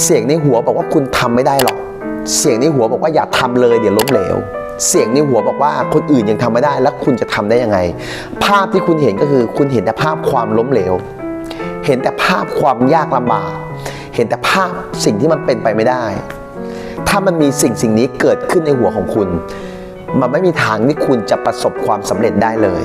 เสียงในหัวบอกว่าคุณทำไม่ได้หรอก เสียงในหัวบอกว่าอย่าทำเลยเดี๋ยวล้มเหลว เสียงในหัวบอกว่าคนอื่นยังทำไม่ได้ แล้วคุณจะทำได้ยังไง ภาพที่คุณเห็นก็คือคุณเห็นแต่ภาพความล้มเหลว เห็นแต่ภาพความยากลำบาก เห็นแต่ภาพสิ่งที่มันเป็นไปไม่ได้ ถ้ามันมีสิ่งสิ่งนี้เกิดขึ้นในหัวของคุณ มันไม่มีทางที่คุณจะประสบความสำเร็จได้เลย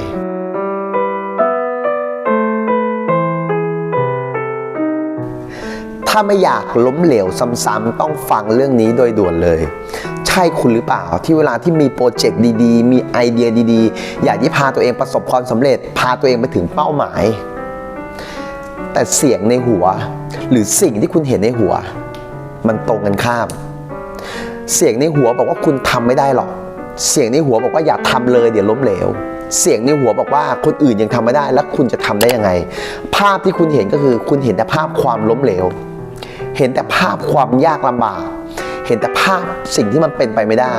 ถ้าไม่อยากล้มเหลวซ้ำๆต้องฟังเรื่องนี้โดยด่วนเลย ใช่คุณหรือเปล่าที่เวลาที่มีโปรเจกต์ดีๆ มีไอเดียดีๆ อยากที่พาตัวเองประสบความสำเร็จ พาตัวเองไปถึงเป้าหมาย แต่เสียงในหัว หรือสิ่งที่คุณเห็นในหัว มันตรงกันข้าม เสียงในหัวบอกว่าคุณทำไม่ได้หรอก เสียงในหัวบอกว่าอย่าทำเลยเดี๋ยวล้มเหลวเสียงในหัวบอกว่าคนอื่นยังทำไม่ได้แล้วคุณจะทำได้ยังไง ภาพที่คุณเห็นก็คือคุณเห็นแต่ภาพความล้มเหลว เห็นแต่ภาพความยากลำบาก เห็นแต่ภาพสิ่งที่มันเป็นไปไม่ได้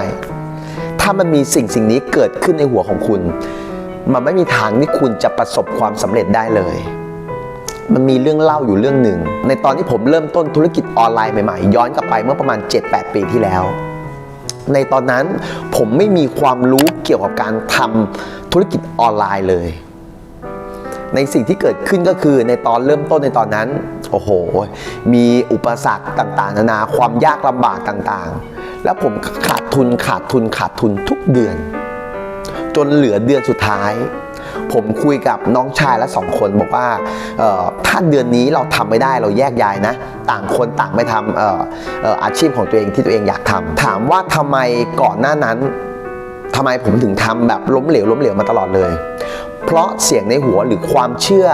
ถ้ามันมีสิ่งสิ่งนี้เกิดขึ้นในหัวของคุณ มันไม่มีทางที่คุณจะประสบความสำเร็จได้เลย มันมีเรื่องเล่าอยู่เรื่องหนึ่ง ในตอนที่ผมเริ่มต้นธุรกิจออนไลน์ใหม่ๆ ย้อนกลับไปเมื่อประมาณ 7-8 ปีที่แล้ว ในตอนนั้นผมไม่มีความรู้เกี่ยวกับการทำธุรกิจออนไลน์เลย ในสิ่งที่เกิดขึ้นก็คือในตอนเริ่มต้นในตอนนั้น โอ้โห มีอุปสรรคต่างๆ นานาความยากลำบากต่างๆ แล้วผมขาดทุนขาดทุนขาดทุนทุกเดือน จนเหลือเดือนสุดท้าย ผมคุยกับน้องชายและสองคนบอกว่าถ้าเดือนนี้เราทำไม่ได้เราแยกย้ายนะ ต่างคนต่างไปทำอออออาชีพของตัวเองที่ตัวเองอยากทำถามว่าทำไมก่อนหน้านั้นทำไมผมถึงทำแบบล้มเหลวล้มเหลวมาตลอดเลย เพราะเสียงในหัวหรือความเชื่อ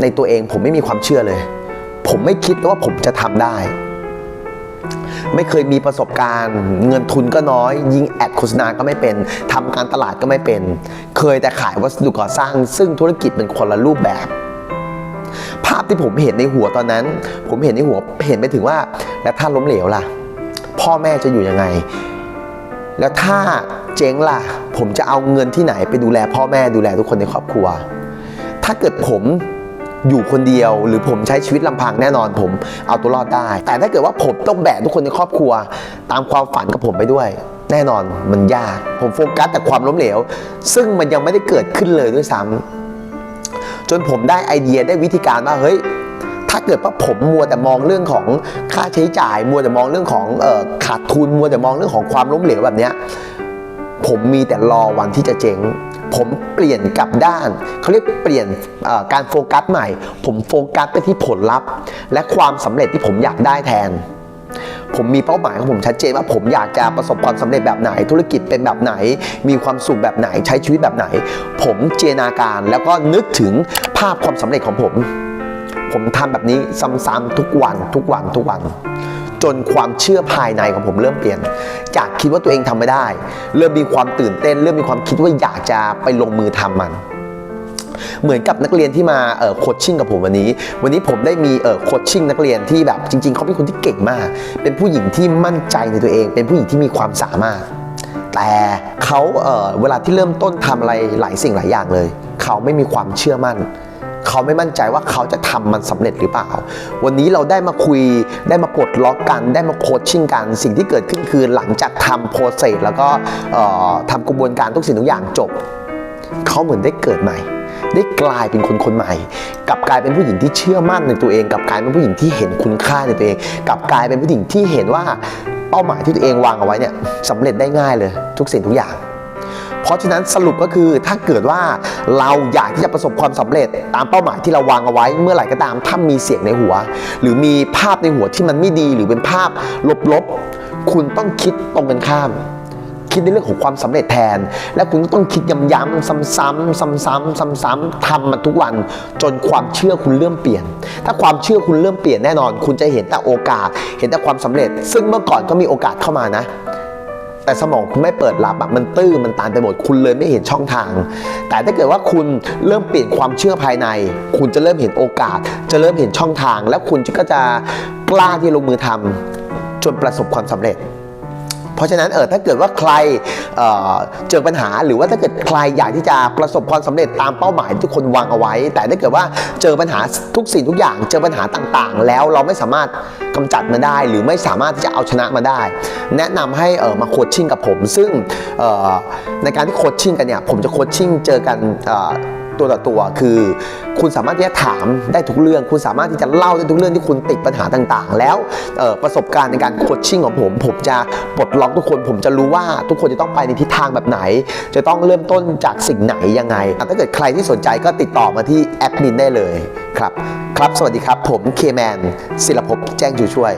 ในตัวเองผมไม่มีความเชื่อเลย ผมไม่คิดว่าผมจะทำได้ ไม่เคยมีประสบการณ์ เงินทุนก็น้อย ยิงแอดโฆษณาก็ไม่เป็นทำการตลาดก็ไม่เป็น เคยแต่ขายวัสดุก่อสร้าง ซึ่งธุรกิจเป็นคนละรูปแบบ ภาพที่ผมเห็นในหัวตอนนั้น ผมเห็นในหัวเห็นไปถึงว่า แล้วถ้าล้มเหลวล่ะ พ่อแม่จะอยู่ยังไง แล้วถ้าเจ๊งล่ะ ผมจะเอาเงินที่ไหนไปดูแลพ่อแม่ดูแลทุกคนในครอบครัว ถ้าเกิดผมอยู่คนเดียวหรือผมใช้ชีวิตลำพังแน่นอนผมเอาตัวรอดได้ แต่ถ้าเกิดว่าผมต้องแบกทุกคนในครอบครัว ตามความฝันกับผมไปด้วย แน่นอนมันยาก ผมโฟกัสแต่ความล้มเหลว ซึ่งมันยังไม่ได้เกิดขึ้นเลยด้วยซ้ำจนผมได้ไอเดียได้วิธีการว่าเฮ้ย ถ้าเกิดว่าผมมัวแต่มองเรื่องของค่าใช้จ่าย มัวแต่มองเรื่องของออขาดทุน มัวแต่มองเรื่องของความล้มเหลวแบบเนี้ยผมมีแต่รอวันที่จะเจ๊ง ผมเปลี่ยนกลับด้าน เขาเรียกเปลี่ยนการโฟกัสใหม่ ผมโฟกัสไปที่ผลลัพธ์ และความสำเร็จที่ผมอยากได้แทน ผมมีเป้าหมายของผมชัดเจนว่าผมอยากจะประสบความสำเร็จแบบไหน ธุรกิจเป็นแบบไหน มีความสุขแบบไหน ใช้ชีวิตแบบไหน ผมเจนาการแล้วก็นึกถึงภาพความสำเร็จของผม ผมทำแบบนี้ซ้ำๆทุกวันทุกวันทุกวัน จนความเชื่อภายในของผมเริ่มเปลี่ยน จากคิดว่าตัวเองทำไม่ได้ เริ่มมีความตื่นเต้น เริ่มมีความคิดว่าอยากจะไปลงมือทำมันเหมือนกับนักเรียนที่มาเอ่อโคชชิ่งกับผมวันนี้ วันนี้ผมได้มีเอ่อโคชชิ่งนักเรียนที่แบบจริง ๆ เขาเป็นคนที่เก่งมาก เป็นผู้หญิงที่มั่นใจในตัวเอง เป็นผู้หญิงที่มีความสามารถ แต่เขาเอ่อเวลาที่เริ่มต้นทำอะไรหลายสิ่งหลายอย่างเลย เขาไม่มีความเชื่อมั่น เขาไม่มั่นใจว่าเขาจะทำมันสำเร็จหรือเปล่า วันนี้เราได้มาคุยได้มาปลดล็อกกันได้มาโคชชิ่งกัน สิ่งที่เกิดขึ้นคือหลังจากทำโปรเซสแล้วก็เอ่อทำกระบวนการทุกสิ่งทุกอย่างจบ เขาเหมือนได้เกิดใหม่ ได้กลายเป็นคนคนใหม่กลับกลายเป็นผู้หญิงที่เชื่อมั่นในตัวเองกลับกลายเป็นผู้หญิงที่เห็นคุณค่าในตัวเองกลับกลายเป็นผู้หญิงที่เห็นว่าเป้าหมายที่ตัวเองวางเอาไว้เนี่ยสำเร็จได้ง่ายเลย ทุกสิ่งทุกอย่าง เพราะฉะนั้นสรุปก็คือถ้าเกิดว่าเราอยากที่จะประสบความสำเร็จตามเป้าหมายที่เราวางเอาไว้ เมื่อไหร่ก็ตามถ้ามีเสียงในหัว หรือมีภาพในหัวที่มันไม่ดี หรือเป็นภาพลบๆ คุณต้องคิดตรงกันข้ามคิดในเรื่องของความสำเร็จแทน และคุณต้องคิดย้ำๆซ้ำๆซ้ำๆซ้ำๆทำมันทุกวัน จนความเชื่อคุณเริ่มเปลี่ยน ถ้าความเชื่อคุณเริ่มเปลี่ยนแน่นอน คุณจะเห็นแต่โอกาส เห็นแต่ความสำเร็จ ซึ่งเมื่อก่อนก็มีโอกาสเข้ามานะ แต่สมองคุณไม่เปิดรับอะมันตื้อมันตานไปหมดคุณเลยไม่เห็นช่องทาง แต่ถ้าเกิดว่าคุณเริ่มเปลี่ยนความเชื่อภายใน คุณจะเริ่มเห็นโอกาส จะเริ่มเห็นช่องทาง แล้วคุณก็จะกล้าที่ลงมือทำจนประสบความสำเร็จ เพราะฉะนั้นเออถ้าเกิดว่าใครเเจอปัญหาหรือว่าถ้าเกิดใครอยากที่จะประสบความสำเร็จตามเป้าหมายที่ทุกคนวางเอาไว้ แต่ถ้าเกิดว่าเจอปัญหาทุกสิ่งทุกอย่าง เจอปัญหาต่างๆ แล้วเราไม่สามารถกำจัดมันได้ หรือไม่สามารถที่จะเอาชนะมาได้ แนะนำให้เออมาโคชชิ่งกับผม ซึ่งในการที่โคชชิ่งกันเนี่ยผมจะโคชชิ่งเจอกันเตัวต่อตัว คือ คุณสามารถที่จะถามได้ทุกเรื่อง คุณสามารถที่จะเล่าได้ทุกเรื่องที่คุณติดปัญหาต่างๆ แล้วประสบการณ์ในการโคชชิ่งของผม ผมจะปลดล็อกทุกคน ผมจะรู้ว่าทุกคนจะต้องไปในทิศทางแบบไหน จะต้องเริ่มต้นจากสิ่งไหนยังไง ถ้าเกิดใครที่สนใจก็ติดต่อมาที่แอดมินได้เลยครับ ครับ สวัสดีครับ ผมเคแมนศิลภพแจ้งชูช่วย